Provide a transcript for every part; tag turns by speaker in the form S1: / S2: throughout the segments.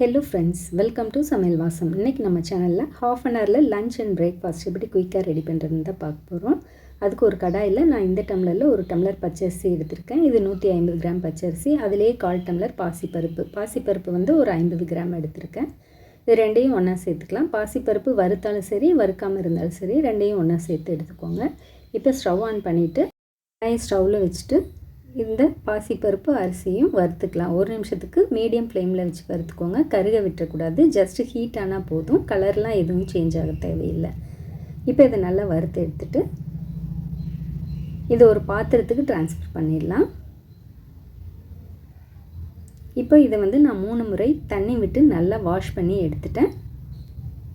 S1: Hello friends welcome to சமையல் வாசம். இன்றைக்கி நம்ம சேனலில் ஹாஃப் அன் ஹவரில் லஞ்ச் அண்ட் பிரேக்ஃபாஸ்ட் எப்படி குயிக்காக ரெடி பண்ணுறதுன்னு தான் பார்க்க போகிறோம் அதுக்கு ஒரு கடாயில் நான் இந்த டம்ளரில் ஒரு டம்ளர் பச்சரிசி எடுத்திருக்கேன். இது நூற்றி ஐம்பது கிராம் பச்சரிசி அதிலேயே கால் டம்ளர் பாசிப்பருப்பு. பாசிப்பருப்பு வந்து ஒரு ஐம்பது கிராம் எடுத்திருக்கேன். இது ரெண்டையும் ஒன்றா சேர்த்துக்கலாம். பாசிப்பருப்பு வறுத்தாலும் சரி வறுக்காமல் இருந்தாலும் சரி ரெண்டையும் ஒன்றா சேர்த்து எடுத்துக்கோங்க. இப்போ ஸ்டவ் ஆன் பண்ணிவிட்டு ஸ்டவ்வில் வச்சுட்டு இந்த பாசிப்பருப்பு அரிசியும் வறுத்துக்கலாம். ஒரு நிமிஷத்துக்கு மீடியம் ஃப்ளேமில் வச்சு வறுத்துக்கோங்க. கருக விட்டுறக்கூடாது ஜஸ்ட்டு ஹீட் ஆனால் போதும். கலர்லாம் எதுவும் சேஞ்ச் ஆக தேவையில்லை. இப்போ இதை நல்லா வறுத்து எடுத்துட்டு இதை ஒரு பாத்திரத்துக்கு ட்ரான்ஸ்ஃபர் பண்ணிடலாம். இப்போ இதை வந்து நான் மூணு முறை தண்ணி விட்டு நல்லா வாஷ் பண்ணி எடுத்துட்டேன்.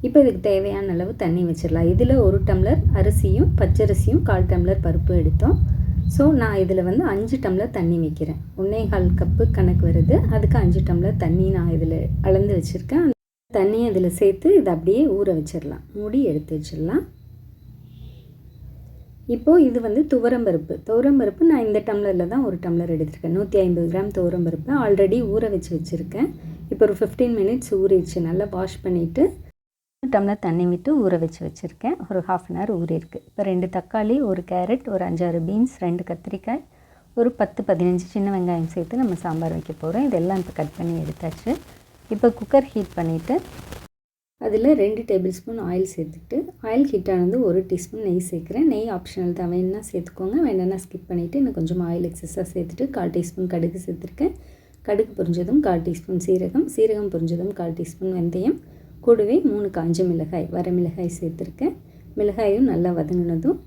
S1: இப்போ இதுக்கு தேவையான அளவு தண்ணி வச்சிடலாம். இதில் ஒரு டம்ளர் அரிசியும் பச்சரிசியும் கால் டம்ளர் பருப்பு எடுத்தோம். ஸோ நான் இதில் வந்து அஞ்சு டம்ளர் தண்ணி வைக்கிறேன். ஒன்னேகால் கப்பு கணக்கு வருது. அதுக்கு அஞ்சு டம்ளர் தண்ணி நான் இதில் அளந்து வச்சுருக்கேன். அந்த தண்ணியை இதில் சேர்த்து இதை அப்படியே ஊற வச்சிடலாம். மூடி எடுத்து வச்சிடலாம். இப்போது இது வந்து துவரம்பருப்பு. துவரம்பருப்பு நான் இந்த டம்ளரில் தான் ஒரு டம்ளர் எடுத்திருக்கேன். நூற்றி ஐம்பது கிராம் துவரம்பருப்பு ஆல்ரெடி ஊற வச்சு வச்சுருக்கேன். இப்போ ஒரு ஃபிஃப்டீன் மினிட்ஸ் ஊறிடுச்சு. நல்லா வாஷ் பண்ணிவிட்டு டம்ளர் தண்ணி விட்டு ஊற வச்சு வச்சுருக்கேன். ஒரு ஹாஃப் அன் ஹவர் ஊறிருக்கு இப்போ ரெண்டு தக்காளி ஒரு கேரட் ஒரு அஞ்சாறு பீன்ஸ் ரெண்டு கத்திரிக்காய் ஒரு பத்து பதினஞ்சு சின்ன வெங்காயம் சேர்த்து நம்ம சாம்பார் வைக்க போகிறோம் இதெல்லாம் இப்போ கட் பண்ணி எடுத்தாச்சு. இப்போ குக்கர் ஹீட் பண்ணிவிட்டு அதில் ரெண்டு டேபிள் ஸ்பூன் ஆயில் சேர்த்துட்டு ஆயில் ஹீட் ஆனது ஒரு டீஸ்பூன் நெய் சேர்க்குறேன். நெய் ஆப்ஷனல் தான். வேணும்னா சேர்த்துக்கோங்க. வேணும்னா ஸ்கிப் பண்ணிவிட்டு இன்னும் கொஞ்சம் ஆயில் எக்ஸஸாக சேர்த்துட்டு கால் டீஸ்பூன் கடுகு சேர்த்துருக்கேன். கடுகு பொரிஞ்சதும் கால் டீஸ்பூன் சீரகம். சீரகம் பொரிஞ்சதும் கால் டீஸ்பூன் வெந்தயம். கூடவே மூணு காஞ்ச மிளகாய் வர மிளகாய் சேர்த்துருக்கேன். மிளகாயும் நல்லா வதங்கினதும்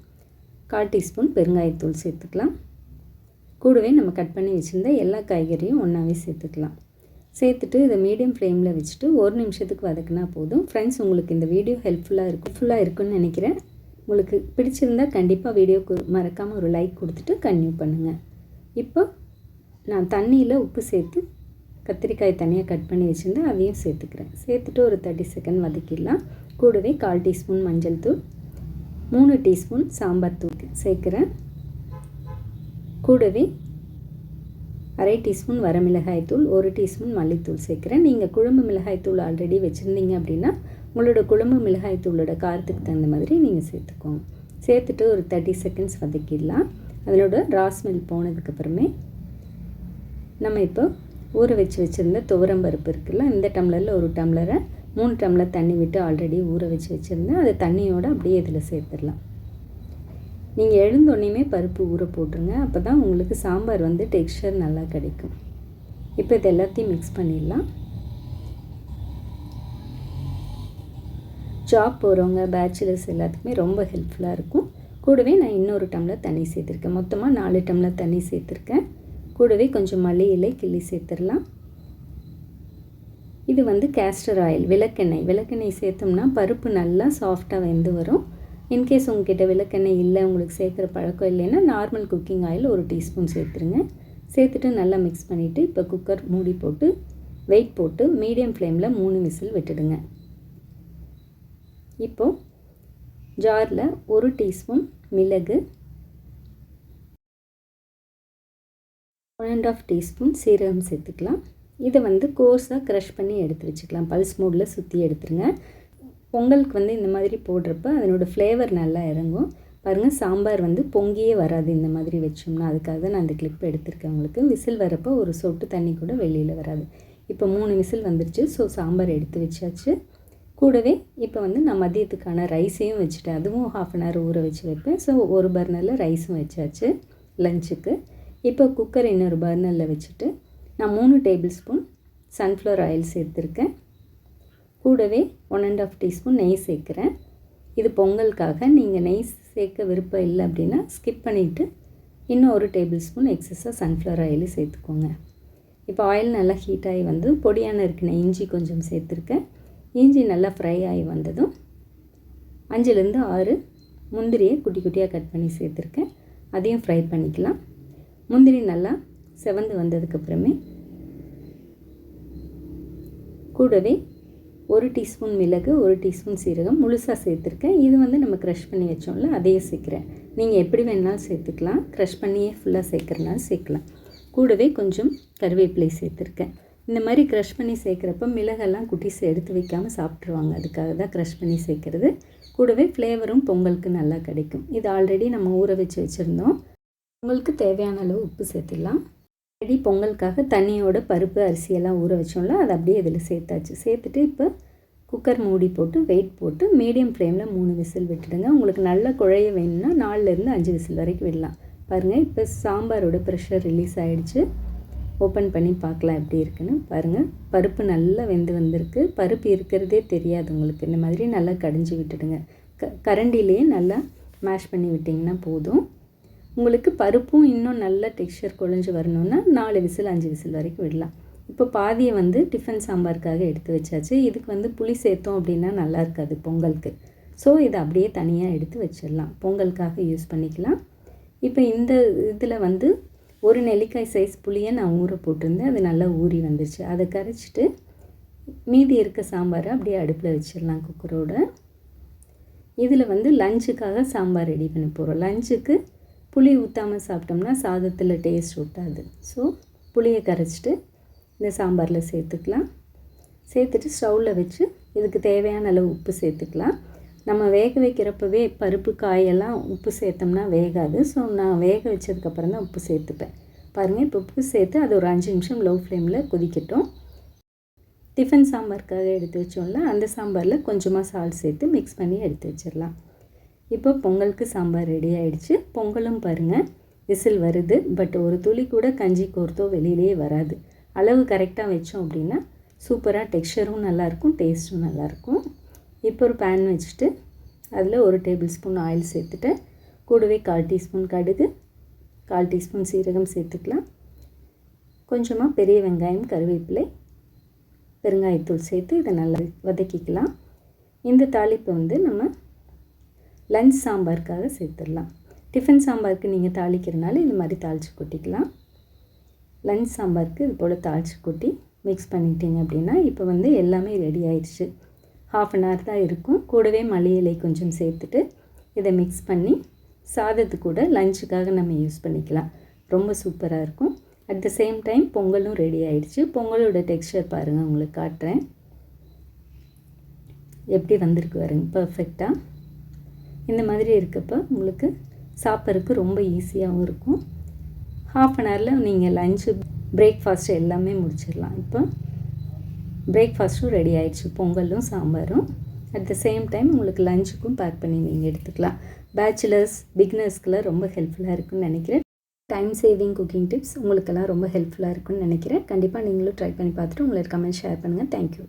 S1: கால் டீஸ்பூன் பெருங்காயத்தூள் சேர்த்துக்கலாம். கூடவே நம்ம கட் பண்ணி வச்சுருந்த எல்லா காய்கறியும் ஒன்றாவே சேர்த்துக்கலாம். சேர்த்துட்டு இதை மீடியம் ஃப்ளேமில் வச்சுட்டு ஒரு நிமிஷத்துக்கு வதக்குனா போதும். ஃப்ரெண்ட்ஸ் உங்களுக்கு இந்த வீடியோ ஹெல்ப்ஃபுல்லாக இருக்கும். ஃபுல்லாக இருக்குன்னு நினைக்கிறேன். உங்களுக்கு பிடிச்சிருந்தா கண்டிப்பாக வீடியோக்கு மறக்காமல் ஒரு லைக் கொடுத்துட்டு கன்டினியூ பண்ணுங்கள் இப்போ நான் தண்ணியில் உப்பு சேர்த்து கத்திரிக்காய் தனியாக கட் பண்ணி வச்சுருந்தேன் அதையும் சேர்த்துக்கிறேன். சேர்த்துட்டு ஒரு தேர்ட்டி செகண்ட் வதக்கிடலாம். கூடவே கால் டீஸ்பூன் மஞ்சள் தூள் மூணு டீஸ்பூன் சாம்பார் தூள் சேர்க்குறேன். கூடவே அரை டீஸ்பூன் வரமிளகாய் தூள் ஒரு டீஸ்பூன் மல்லித்தூள் சேர்க்குறேன். நீங்கள் குழம்பு மிளகாய் தூள் ஆல்ரெடி வச்சுருந்தீங்க அப்படின்னா உங்களோட குழம்பு மிளகாய் தூளோட காரத்துக்கு தகுந்த மாதிரி நீங்கள் சேர்த்துக்கோங்க. சேர்த்துட்டு ஒரு தேர்ட்டி செகண்ட்ஸ் வதக்கிடலாம். அதனோட ராஸ்மெல் போனதுக்கப்புறமே நம்ம இப்போ ஊற வச்சு வச்சுருந்த துவரம் பருப்பு இருக்குல்ல இந்த டம்ளரில் ஒரு டம்ளரை மூணு டம்ளர் தண்ணி விட்டு ஆல்ரெடி ஊற வச்சு வச்சுருந்தேன். அது தண்ணியோடு அப்படியே இதில் சேர்த்துடலாம். நீங்கள் எழுந்தோடனையுமே பருப்பு ஊற போட்டுருங்க. அப்போ தான் உங்களுக்கு சாம்பார் வந்து டெக்ஸ்டர் நல்லா கிடைக்கும். இப்போ இது எல்லாத்தையும் மிக்ஸ் பண்ணிடலாம். ஜாப் போகிறவங்க பேச்சுலர்ஸ் எல்லாத்துக்குமே ரொம்ப ஹெல்ப்ஃபுல்லாக இருக்கும். கூடவே நான் இன்னொரு டம்ளர் தண்ணி சேர்த்துருக்கேன். மொத்தமாக நாலு டம்ளர் தண்ணி சேர்த்துருக்கேன். கூடவே கொஞ்சம் மல்லி இலை கிள்ளி சேர்த்துடலாம். இது வந்து கேஸ்டர் ஆயில் விளக்கெண்ணெய். விளக்கெண்ணெய் சேர்த்தோம்னா பருப்பு நல்லா சாஃப்டாக வெந்து வரும். இன்கேஸ் உங்ககிட்ட விளக்கெண்ணெய் இல்லை உங்களுக்கு சேர்க்குற பழக்கம் இல்லைன்னா நார்மல் குக்கிங் ஆயில் ஒரு டீஸ்பூன் சேர்த்துருங்க. சேர்த்துட்டு நல்லா மிக்ஸ் பண்ணிவிட்டு இப்போ குக்கர் மூடி போட்டு வெயிட் போட்டு மீடியம் ஃப்ளேமில் மூணு விசில் விட்டுடுங்க. இப்போது ஜாரில் ஒரு டீஸ்பூன் மிளகு ஒன் அண்ட் ஆஃப் டீஸ்பூன் சீரகம் சேர்த்துக்கலாம். இதை வந்து கோர்ஸாக க்ரஷ் பண்ணி எடுத்து வச்சுக்கலாம். பல்ஸ் மோடில் சுற்றி எடுத்துருங்க. பொங்கலுக்கு வந்து இந்த மாதிரி போடுறப்ப அதனோடய ஃப்ளேவர் நல்லா இறங்கும். பாருங்கள் சாம்பார் வந்து பொங்கியே வராது இந்த மாதிரி வச்சோம்னா. அதுக்காக தான் நான் அந்த கிளிப் எடுத்திருக்கேன் உங்களுக்கு. விசில் வரப்போ ஒரு சொட்டு தண்ணி கூட வெளியில் வராது. இப்போ மூணு விசில் வந்துருச்சு. ஸோ சாம்பார் எடுத்து வச்சாச்சு. கூடவே இப்போ வந்து நான் மதியத்துக்கான ரைஸையும் வச்சுட்டேன். அதுவும் ஹாஃப் அன் ஹவர் ஊற வச்சு வைப்பேன். ஸோ ஒரு பர்னரில் ரைஸும் வச்சாச்சு. லஞ்சுக்கு இப்போ குக்கர் இன்னொரு பர்னரில் வச்சுட்டு நான் மூணு டேபிள் ஸ்பூன் சன்ஃப்ளவர் ஆயில் சேர்த்துருக்கேன் கூடவே ஒன் அண்ட் ஆஃப் டீஸ்பூன் நெய் சேர்க்குறேன். இது பொங்கலுக்காக நீங்கள் நெய் சேர்க்க விருப்பம் இல்லை அப்படின்னா ஸ்கிப் பண்ணிவிட்டு இன்னும் ஒரு டேபிள் ஸ்பூன் எக்ஸஸாக சன்ஃப்ளவர் ஆயில் சேர்த்துக்கோங்க. இப்போ ஆயில் நல்லா ஹீட் ஆகி வந்து பொடியான இருக்கிற இஞ்சி கொஞ்சம் சேர்த்துருக்கேன். இஞ்சி நல்லா ஃப்ரை ஆகி வந்ததும் அஞ்சுலேருந்து ஆறு முந்திரியை குட்டி குட்டியாக கட் பண்ணி சேர்த்துருக்கேன். அதையும் ஃப்ரை பண்ணிக்கலாம். முந்திரி நல்லா செவந்து வந்ததுக்கப்புறமே கூடவே ஒரு டீஸ்பூன் மிளகு ஒரு டீஸ்பூன் சீரகம் முழுசாக சேர்த்துருக்கேன். இது வந்து நம்ம க்ரஷ் பண்ணி வச்சோம்ல அதையே சேர்க்குறேன். நீங்கள் எப்படி வேணாலும் சேர்த்துக்கலாம். க்ரஷ் பண்ணியே ஃபுல்லாக சேர்க்குறனாலும் சேர்க்கலாம். கூடவே கொஞ்சம் கருவேப்பிலை சேர்த்துருக்கேன். இந்த மாதிரி க்ரஷ் பண்ணி சேர்க்குறப்ப மிளகெல்லாம் குட்டீஸ் எடுத்து வைக்காமல் சாப்பிட்ருவாங்க அதுக்காக தான் க்ரஷ் பண்ணி சேர்க்குறது. கூடவே ஃப்ளேவரும் பொங்கலுக்கு நல்லா கிடைக்கும். இது ஆல்ரெடி நம்ம ஊற வச்சு வச்சுருந்தோம். உங்களுக்கு தேவையான அளவு உப்பு சேர்த்துடலாம். ரெடி பொங்கலுக்காக தண்ணியோட பருப்பு அரிசியெல்லாம் ஊற வச்சோம்ல அதை அப்படியே இதில் சேர்த்தாச்சு. சேர்த்துட்டு இப்போ குக்கர் மூடி போட்டு வெயிட் போட்டு மீடியம் ஃப்ளேமில் மூணு விசில் விட்டுடுங்க. உங்களுக்கு நல்ல குழைய வேணும்னா நாலுலேருந்து அஞ்சு விசில் வரைக்கும் விடலாம். பாருங்கள் இப்போ சாம்பாரோட ப்ரெஷர் ரிலீஸ் ஆகிடுச்சு ஓப்பன் பண்ணி பார்க்கலாம் எப்படி இருக்குன்னு. பாருங்கள் பருப்பு நல்லா வெந்து வந்திருக்கு. பருப்பு இருக்கிறதே தெரியாது உங்களுக்கு. இந்த மாதிரி நல்லா கடிஞ்சு விட்டுடுங்க. க கரண்டிலேயே நல்லா மேஷ் பண்ணி விட்டிங்கன்னா போதும். உங்களுக்கு பருப்பும் இன்னும் நல்ல டெக்ஸ்சர் குழஞ்சி வரணுன்னா நாலு விசில் அஞ்சு விசில் வரைக்கும் விடலாம். இப்போ பாதியை வந்து டிஃபன் சாம்பாருக்காக எடுத்து வச்சாச்சு. இதுக்கு வந்து புளி சேர்த்தோம் அப்படின்னா நல்லா இருக்காது பொங்கலுக்கு. ஸோ இதை அப்படியே தனியாக எடுத்து வச்சிடலாம். பொங்கலுக்காக யூஸ் பண்ணிக்கலாம். இப்போ இந்த இதில் வந்து ஒரு நெல்லிக்காய் சைஸ் புளியை நான் ஊற போட்டிருந்தேன். அது நல்லா ஊறி வந்துச்சு அதை கரைச்சிட்டு மீதி இருக்க சாம்பாரை அப்படியே அடுப்பில் வச்சிடலாம் குக்கரோட இதில் வந்து லஞ்சுக்காக சாம்பார் ரெடி பண்ண போகிறோம் லஞ்சுக்கு புளி ஊற்றாமல் சாப்பிட்டோம்னா சாதத்தில் டேஸ்ட் ஊட்டாது ஸோ புளியை கரைச்சிட்டு இந்த சாம்பாரில் சேர்த்துக்கலாம். சேர்த்துட்டு ஸ்டவ்வில் வச்சு இதுக்கு தேவையான அளவு உப்பு சேர்த்துக்கலாம். நம்ம வேக வைக்கிறப்பவே பருப்பு காயெல்லாம் உப்பு சேர்த்தோம்னா வேகாது. ஸோ நான் வேக வச்சதுக்கப்புறம் தான் உப்பு சேர்த்துப்பேன். பாருங்கள் இப்போ உப்பு சேர்த்து அது ஒரு அஞ்சு நிமிஷம் லோ ஃப்ளேமில் கொதிக்கட்டும். டிஃபன் சாம்பாருக்காக எடுத்து வச்சோம்ல அந்த சாம்பாரில் கொஞ்சமாக சால் சேர்த்து மிக்ஸ் பண்ணி எடுத்து வச்சிடலாம். இப்போ பொங்கலுக்கு சாம்பார் ரெடி ஆகிடுச்சு பொங்கலும் பாருங்கள் விசில் வருது. பட் ஒரு துளி கூட கஞ்சி கோர்த்தோ வெளியிலே வராது. அளவு கரெக்டாக வச்சோம் அப்படின்னா சூப்பராக டெக்ஸ்டரும் நல்லாயிருக்கும் டேஸ்ட்டும் நல்லாயிருக்கும். இப்போ ஒரு பேன் வச்சுட்டு அதில் ஒரு டேபிள் ஸ்பூன் ஆயில் சேர்த்துட்டு கூடவே கால் டீஸ்பூன் கடுகு கால் டீஸ்பூன் சீரகம் சேர்த்துக்கலாம். கொஞ்சமாக பெரிய வெங்காயம் கருவேப்பிலை பெருங்காயத்தூள் சேர்த்து இதை நல்லா வதக்கிக்கலாம். இந்த தாளிப்பை வந்து நம்ம லஞ்ச் சாம்பாருக்காக சேர்த்துடலாம். டிஃபன் சாம்பாருக்கு நீங்கள் தாளிக்கிறனால இந்த மாதிரி தாளித்து கொட்டிக்கலாம். லஞ்ச் சாம்பாருக்கு இது போல் தாளித்து கொட்டி மிக்ஸ் பண்ணிட்டீங்க அப்படின்னா இப்போ வந்து எல்லாமே ரெடி ஆயிடுச்சு ஹாஃப் அன் ஹவர் தான் இருக்கும். கூடவே மல்லி இலை கொஞ்சம் சேர்த்துட்டு இதை மிக்ஸ் பண்ணி சாதத்து கூட லஞ்சுக்காக நம்ம யூஸ் பண்ணிக்கலாம். ரொம்ப சூப்பராக இருக்கும். அட் த சேம் டைம் பொங்கலும் ரெடி ஆயிடுச்சு. பொங்கலோட டெக்ஸ்டர் பாருங்கள் உங்களுக்கு காட்டுறேன். எப்படி வந்திருக்கு பாருங்க பர்ஃபெக்டாக இந்த மாதிரி இருக்கப்போ உங்களுக்கு சாப்பிட்றதுக்கு ரொம்ப ஈஸியாகவும் இருக்கும். ஹாஃப் அன் ஹவரில் நீங்கள் லஞ்சு பிரேக்ஃபாஸ்ட் எல்லாமே முடிச்சிடலாம். இப்போ பிரேக்ஃபாஸ்ட்டும் ரெடி ஆகிடுச்சு பொங்கலும் சாம்பாரும். அட் த சேம் டைம் உங்களுக்கு லஞ்சுக்கும் பேக் பண்ணி நீங்கள் எடுத்துக்கலாம். பேச்சுலர்ஸ் பிக்னர்ஸ்க்கெலாம் ரொம்ப ஹெல்ப்ஃபுல்லாக இருக்குன்னு நினைக்கிறேன். டைம் சேவிங் குக்கிங் டிப்ஸ் உங்களுக்கெல்லாம் ரொம்ப ஹெல்ப்ஃபுல்லாக இருக்குன்னு நினைக்கிறேன். கண்டிப்பாக நீங்களும் ட்ரை பண்ணி பார்த்துட்டு உங்களுக்கு கமெண்ட் ஷேர் பண்ணுங்கள் தேங்க்யூ